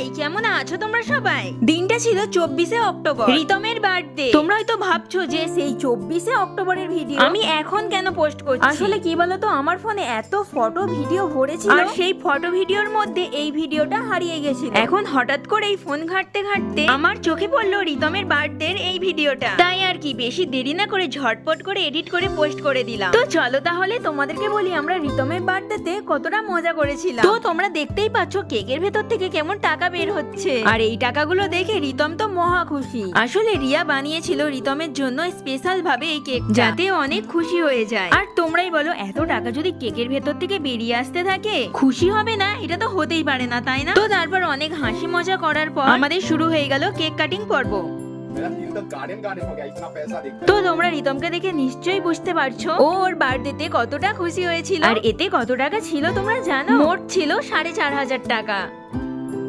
High কেমন আছো তোমরা সবাই? দিনটা ছিল চব্বিশে অক্টোবর। রিতমের বার্থডে। তোমরা হয়তো ভাবছ যে সেই চব্বিশে অক্টোবরের ভিডিও আমি এখন কেন পোস্ট করছি? আসলে কি বলতো আমার ফোনে এত ফটো ভিডিও ভরেছিল। আর সেই ফটো ভিডিওর মধ্যে এই ভিডিওটা হারিয়ে গেছিল। এখন হঠাৎ করে এই ফোন ঘাঁটতে ঘাঁটতে আমার চোখে পড়ল রিতমের বার্থডের এই ভিডিওটা। তাই আর কি বেশি দেরি না করে ঝটপট করে এডিট করে পোস্ট করে দিলাম। তো চলো তাহলে তোমাদেরকে বলি আমরা রিতমের বার্থডেতে কতটা মজা করেছিলাম। তো তোমরা দেখতেই পাচ্ছ কেকের ভেতর থেকে কেমন টাকা বের হচ্ছে। আর এই টাকাগুলো দেখে রিতম তো মহা খুশি। আসলে রিয়া বানিয়েছিল রিতমের জন্য স্পেশাল ভাবে এই কেক যাতে অনেক খুশি হয়ে যায়। আর তোমরাই বলো এত টাকা যদি কেকের ভেতর থেকে বেরিয়ে আসতে থাকে খুশি হবে না? এটা তো হতেই পারে না তাই না? তো তারপর অনেক হাসি মজা করার পর আমাদের শুরু হয়ে গেল কেক কাটিং পর্ব। তো তোমরা রিতমকে দেখে নিশ্চয়ই বুঝতে পারছ ও ওর বার্থডেতে কতটা খুশি হয়েছিল। আর এতে কত টাকা ছিল তোমরা জানো? মোট ছিল সাড়ে চার হাজার টাকা।